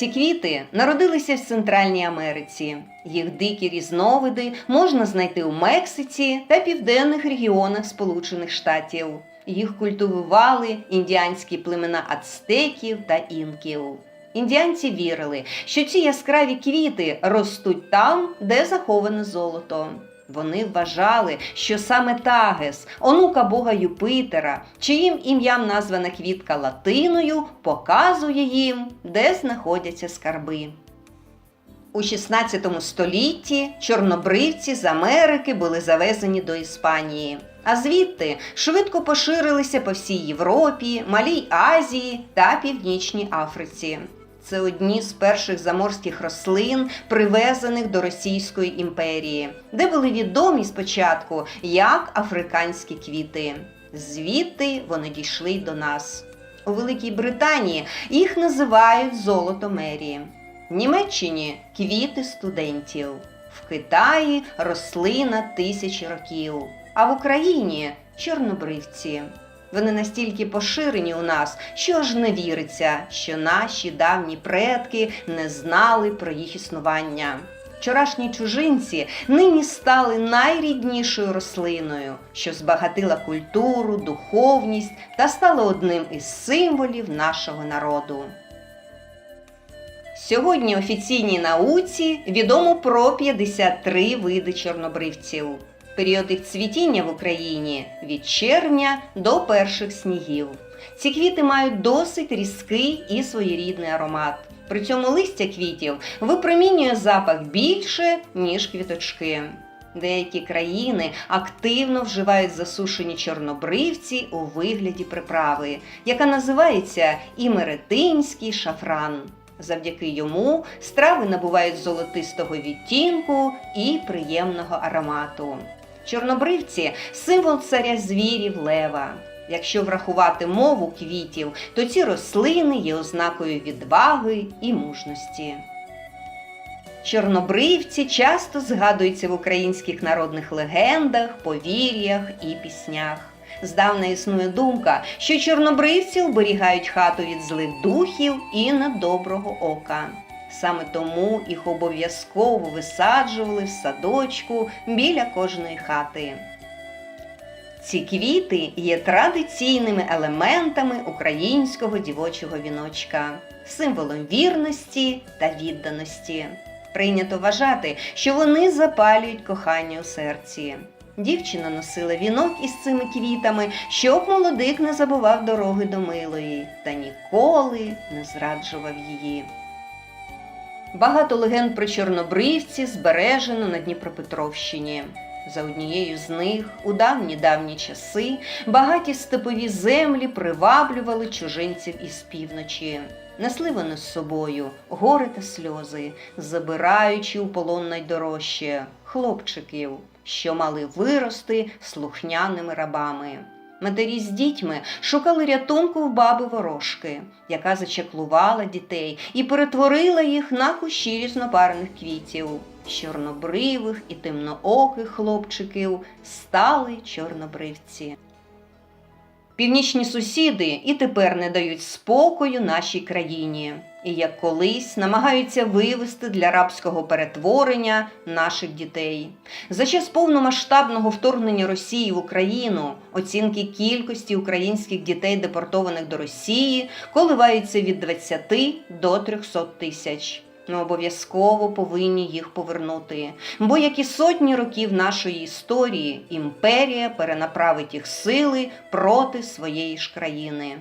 Ці квіти народилися в Центральній Америці. Їх дикі різновиди можна знайти у Мексиці та південних регіонах Сполучених Штатів. Їх культивували індіанські племена ацтеків та інків. Індіанці вірили, що ці яскраві квіти ростуть там, де заховане золото. Вони вважали, що саме Тагес, онука бога Юпитера, чиїм ім'ям названа квітка латиною, показує їм, де знаходяться скарби. У 16 столітті чорнобривці з Америки були завезені до Іспанії, а звідти швидко поширилися по всій Європі, Малій Азії та Північній Африці. Це одні з перших заморських рослин, привезених до Російської імперії, де були відомі спочатку як африканські квіти. Звідти вони дійшли до нас. У Великій Британії їх називають золотомері. В Німеччині квіти студентів, в Китаї рослина тисячі років, а в Україні чорнобривці. Вони настільки поширені у нас, що аж не віриться, що наші давні предки не знали про їх існування. Вчорашні чужинці нині стали найріднішою рослиною, що збагатила культуру, духовність та стала одним із символів нашого народу. Сьогодні офіційній науці відомо про 53 види чорнобривців. Період їх цвітіння в Україні від червня до перших снігів. Ці квіти мають досить різкий і своєрідний аромат. При цьому листя квітів випромінює запах більше, ніж квіточки. Деякі країни активно вживають засушені чорнобривці у вигляді приправи, яка називається імеретинський шафран. Завдяки йому страви набувають золотистого відтінку і приємного аромату. Чорнобривці символ царя звірів лева. Якщо врахувати мову квітів, то ці рослини є ознакою відваги і мужності. Чорнобривці часто згадуються в українських народних легендах, повір'ях і піснях. Здавна існує думка, що чорнобривці оберігають хату від злих духів і недоброго ока. Саме тому їх обов'язково висаджували в садочку біля кожної хати. Ці квіти є традиційними елементами українського дівочого віночка, символом вірності та відданості. Прийнято вважати, що вони запалюють кохання у серці. Дівчина носила вінок із цими квітами, щоб молодик не забував дороги до милої та ніколи не зраджував її. Багато легенд про чорнобривці збережено на Дніпропетровщині. За однією з них, у давні давні часи, багаті степові землі приваблювали чужинців із півночі. Несли вони з собою гори та сльози, забираючи у полон найдорожче хлопчиків, що мали вирости слухняними рабами. Матері з дітьми шукали рятунку в баби ворожки, яка зачеклувала дітей і перетворила їх на кущі різнопарних квітів. Чорнобривих і темнооких хлопчиків стали чорнобривці. Північні сусіди і тепер не дають спокою нашій країні, і як колись намагаються вивести для рабського перетворення наших дітей. За час повномасштабного вторгнення Росії в Україну оцінки кількості українських дітей, депортованих до Росії, коливаються від 20 до 300 тисяч. Ми обов'язково повинні їх повернути, бо як і сотні років нашої історії, імперія перенаправить їх сили проти своєї ж країни.